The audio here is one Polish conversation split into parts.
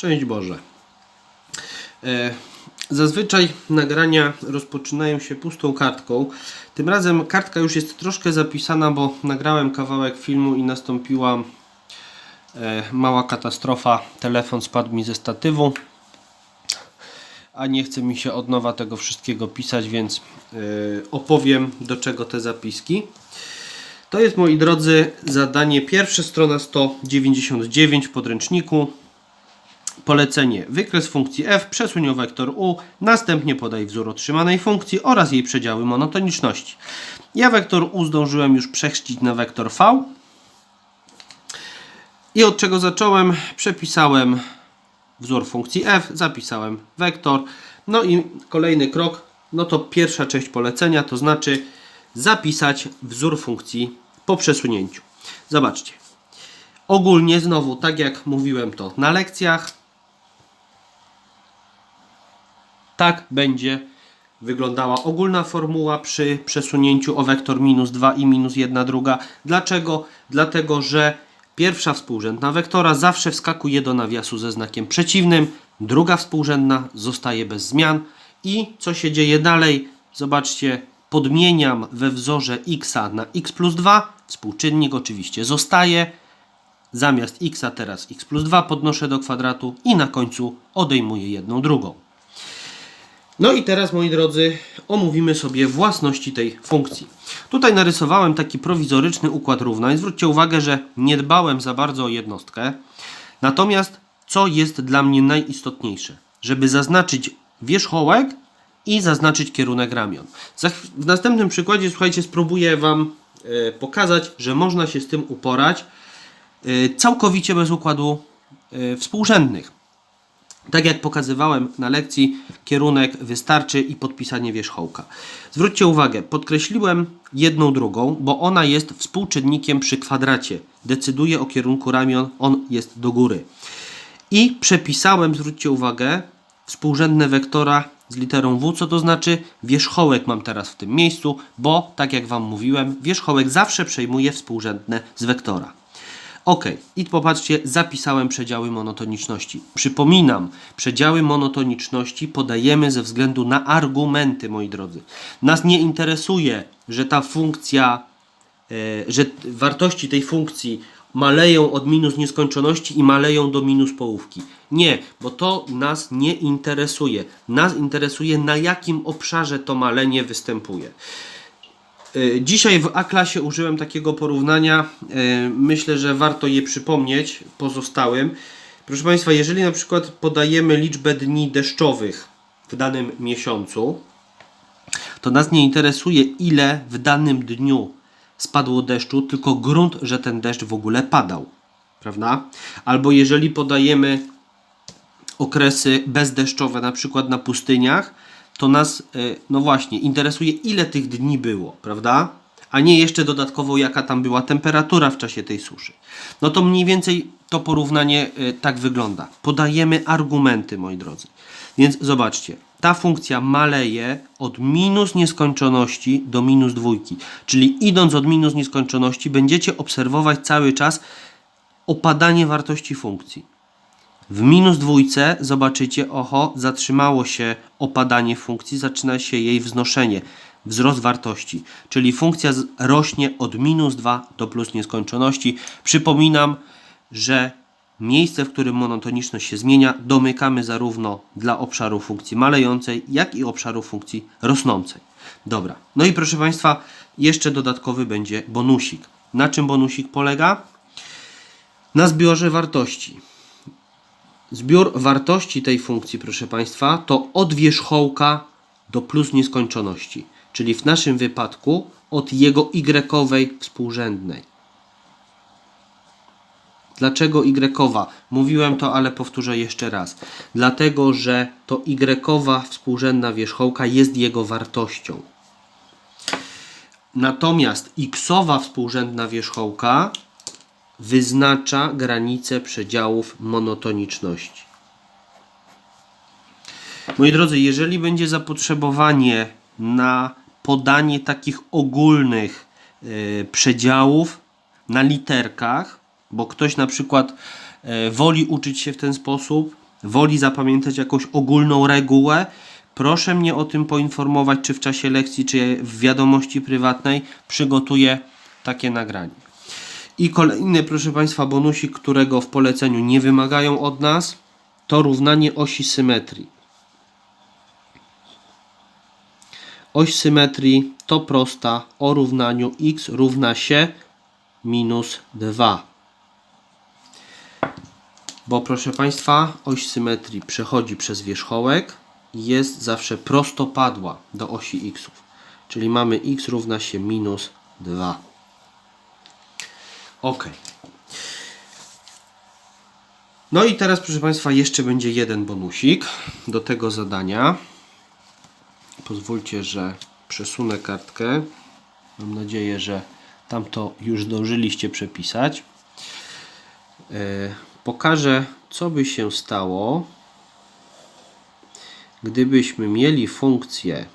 Szczęść Boże. E, Zazwyczaj nagrania rozpoczynają się pustą kartką. Tym razem kartka już jest troszkę zapisana, bo nagrałem kawałek filmu i nastąpiła e, mała katastrofa. Telefon spadł mi ze statywu, a nie chce mi się od nowa tego wszystkiego pisać, więc e, opowiem do czego te zapiski. To jest, moi drodzy, zadanie pierwsze, strona 199 w podręczniku. Polecenie. Wykres funkcji f, przesuń wektor u, następnie podaj wzór otrzymanej funkcji oraz jej przedziały monotoniczności. Ja wektor u zdążyłem już przechrzcić na wektor v. I od czego zacząłem? Przepisałem wzór funkcji f, zapisałem wektor. No i kolejny krok, no to pierwsza część polecenia, to znaczy zapisać wzór funkcji po przesunięciu. Zobaczcie. Ogólnie znowu, tak jak mówiłem to na lekcjach, tak będzie wyglądała ogólna formuła przy przesunięciu o wektor minus 2 i minus 1 druga. Dlaczego? Dlatego, że pierwsza współrzędna wektora zawsze wskakuje do nawiasu ze znakiem przeciwnym, druga współrzędna zostaje bez zmian i co się dzieje dalej? Zobaczcie, podmieniam we wzorze x na x plus 2, współczynnik oczywiście zostaje, zamiast x teraz x plus 2 podnoszę do kwadratu i na końcu odejmuję jedną drugą. No i teraz, moi drodzy, omówimy sobie własności tej funkcji. Tutaj narysowałem taki prowizoryczny układ równań. Zwróćcie uwagę, że nie dbałem za bardzo o jednostkę. Natomiast co jest dla mnie najistotniejsze? Żeby zaznaczyć wierzchołek i zaznaczyć kierunek ramion. W następnym przykładzie, słuchajcie, spróbuję Wam e, pokazać, że można się z tym uporać e, całkowicie bez układu e, współrzędnych. Tak jak pokazywałem na lekcji, kierunek wystarczy i podpisanie wierzchołka. Zwróćcie uwagę, podkreśliłem jedną drugą, bo ona jest współczynnikiem przy kwadracie. Decyduje o kierunku ramion, on jest do góry. I przepisałem, zwróćcie uwagę, współrzędne wektora z literą W, co to znaczy wierzchołek mam teraz w tym miejscu, bo tak jak Wam mówiłem, wierzchołek zawsze przejmuje współrzędne z wektora. Ok, i popatrzcie, zapisałem przedziały monotoniczności. Przypominam, przedziały monotoniczności podajemy ze względu na argumenty, moi drodzy. Nas nie interesuje, że ta funkcja, e, że wartości tej funkcji maleją od minus nieskończoności i maleją do minus połówki. Nie, bo to nas nie interesuje. Nas interesuje, na jakim obszarze to malenie występuje. Y, Dzisiaj w A-klasie użyłem takiego porównania. y, Myślę, że warto je przypomnieć pozostałym. Proszę Państwa, jeżeli na przykład podajemy liczbę dni deszczowych w danym miesiącu, to nas nie interesuje ile w danym dniu spadło deszczu, tylko grunt, że ten deszcz w ogóle padał. Prawda? Albo jeżeli podajemy okresy bezdeszczowe, na przykład na pustyniach, to nas, y, no właśnie, interesuje ile tych dni było, prawda? A nie jeszcze dodatkowo jaka tam była temperatura w czasie tej suszy. No to mniej więcej to porównanie y, tak wygląda. Podajemy argumenty, moi drodzy. Więc zobaczcie, ta funkcja maleje od minus nieskończoności do minus dwójki. Czyli idąc od minus nieskończoności będziecie obserwować cały czas opadanie wartości funkcji. W minus dwójce zobaczycie, oho, zatrzymało się opadanie funkcji, zaczyna się jej wznoszenie, wzrost wartości. Czyli funkcja rośnie od minus 2 do plus nieskończoności. Przypominam, że miejsce, w którym monotoniczność się zmienia, domykamy zarówno dla obszaru funkcji malejącej, jak i obszaru funkcji rosnącej. Dobra, no i proszę Państwa, jeszcze dodatkowy będzie bonusik. Na czym bonusik polega? Na zbiorze wartości. Zbiór wartości tej funkcji, proszę Państwa, to od wierzchołka do plus nieskończoności, czyli w naszym wypadku od jego y współrzędnej. Dlaczego y? Mówiłem to, ale powtórzę jeszcze raz. Dlatego, że to y współrzędna wierzchołka jest jego wartością. Natomiast xowa współrzędna wierzchołka wyznacza granice przedziałów monotoniczności. Moi drodzy, jeżeli będzie zapotrzebowanie na podanie takich ogólnych e, przedziałów na literkach, bo ktoś na przykład e, woli uczyć się w ten sposób, woli zapamiętać jakąś ogólną regułę, proszę mnie o tym poinformować, czy w czasie lekcji, czy w wiadomości prywatnej przygotuję takie nagranie. I kolejny, proszę Państwa, bonusik, którego w poleceniu nie wymagają od nas, to równanie osi symetrii. Oś symetrii to prosta o równaniu x równa się minus 2. Bo proszę Państwa, oś symetrii przechodzi przez wierzchołek i jest zawsze prostopadła do osi x. Czyli mamy x równa się minus 2. Ok. No i teraz, proszę Państwa, jeszcze będzie jeden bonusik do tego zadania. Pozwólcie, że przesunę kartkę. Mam nadzieję, że tam to już zdążyliście przepisać. E, pokażę, co by się stało, gdybyśmy mieli funkcję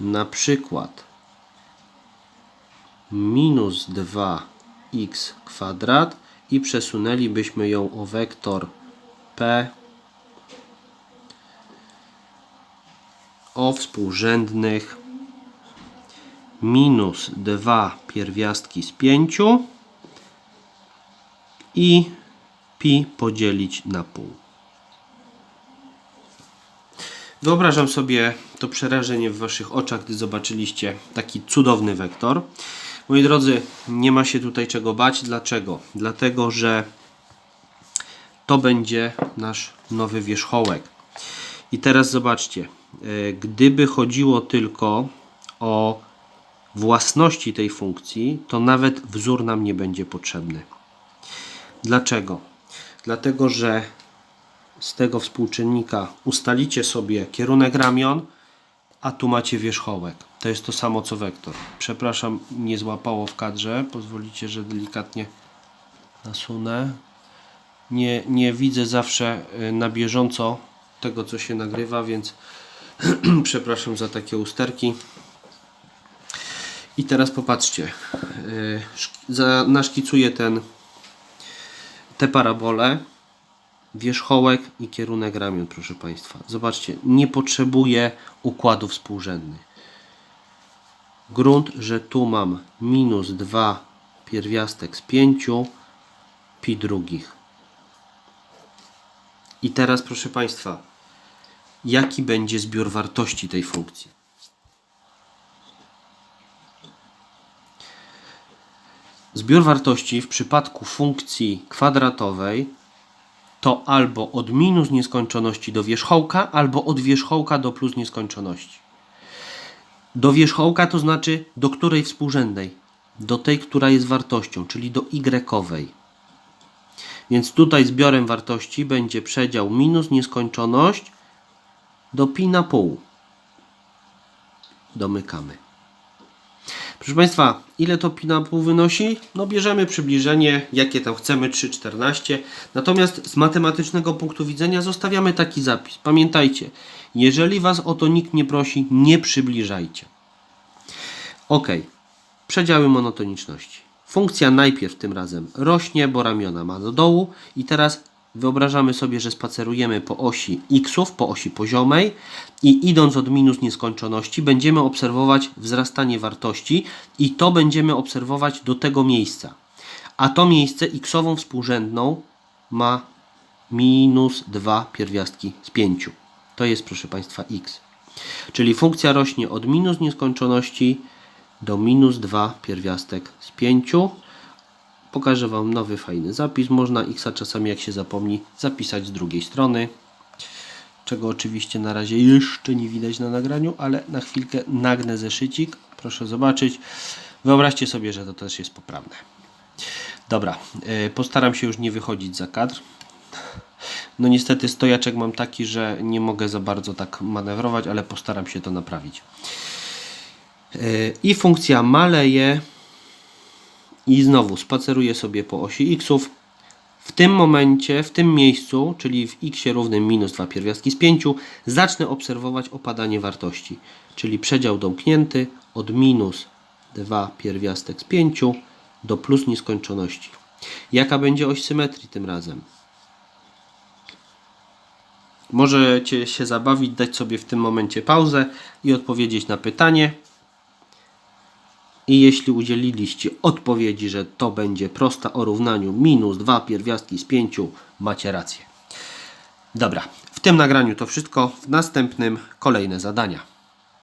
na przykład minus 2x kwadrat i przesunęlibyśmy ją o wektor p o współrzędnych minus 2 pierwiastki z 5 i pi podzielić na pół. Wyobrażam sobie to przerażenie w Waszych oczach, gdy zobaczyliście taki cudowny wektor. Moi drodzy, nie ma się tutaj czego bać. Dlaczego? Dlatego, że to będzie nasz nowy wierzchołek. I teraz zobaczcie, e, gdyby chodziło tylko o własności tej funkcji, to nawet wzór nam nie będzie potrzebny. Dlaczego? Dlatego, że z tego współczynnika ustalicie sobie kierunek ramion, a tu macie wierzchołek. To jest to samo co wektor. Przepraszam, nie złapało w kadrze. Pozwolicie, że delikatnie nasunę. Nie, nie widzę zawsze y, na bieżąco tego, co się nagrywa, więc przepraszam za takie usterki. I teraz popatrzcie. y, Naszkicuję ten, te parabole wierzchołek i kierunek ramion, proszę Państwa. Zobaczcie, nie potrzebuję układów współrzędnych. Grunt, że tu mam minus 2 pierwiastek z 5 pi drugich. I teraz, proszę Państwa, jaki będzie zbiór wartości tej funkcji? Zbiór wartości w przypadku funkcji kwadratowej to albo od minus nieskończoności do wierzchołka, albo od wierzchołka do plus nieskończoności. Do wierzchołka to znaczy do której współrzędnej? Do tej, która jest wartością, czyli do y. Więc tutaj zbiorem wartości będzie przedział minus nieskończoność do pi na pół. Domykamy. Proszę Państwa, ile to pi na pół wynosi? No bierzemy przybliżenie, jakie tam chcemy, 3,14. Natomiast z matematycznego punktu widzenia zostawiamy taki zapis. Pamiętajcie, jeżeli Was o to nikt nie prosi, nie przybliżajcie. Ok, przedziały monotoniczności. Funkcja najpierw tym razem rośnie, bo ramiona ma do dołu i teraz wyobrażamy sobie, że spacerujemy po osi xów, po osi poziomej i idąc od minus nieskończoności będziemy obserwować wzrastanie wartości i to będziemy obserwować do tego miejsca. A to miejsce xową współrzędną ma minus 2 pierwiastki z 5. To jest, proszę Państwa, x. Czyli funkcja rośnie od minus nieskończoności do minus 2 pierwiastek z 5. Pokażę Wam nowy fajny zapis. Można x czasami, jak się zapomni, zapisać z drugiej strony. Czego oczywiście na razie jeszcze nie widać na nagraniu, ale na chwilkę nagnę zeszycik. Proszę zobaczyć. Wyobraźcie sobie, że to też jest poprawne. Dobra, yy, postaram się już nie wychodzić za kadr. No niestety stojaczek mam taki, że nie mogę za bardzo tak manewrować, ale postaram się to naprawić. Yy, I funkcja maleje i znowu spaceruję sobie po osi xów. W tym momencie, w tym miejscu, czyli w x równym minus 2 pierwiastki z 5, zacznę obserwować opadanie wartości. Czyli przedział domknięty od minus 2 pierwiastek z 5 do plus nieskończoności. Jaka będzie oś symetrii tym razem? Możecie się zabawić, dać sobie w tym momencie pauzę i odpowiedzieć na pytanie. I jeśli udzieliliście odpowiedzi, że to będzie prosta o równaniu minus 2 pierwiastki z 5, macie rację. Dobra, w tym nagraniu to wszystko. W następnym kolejne zadania.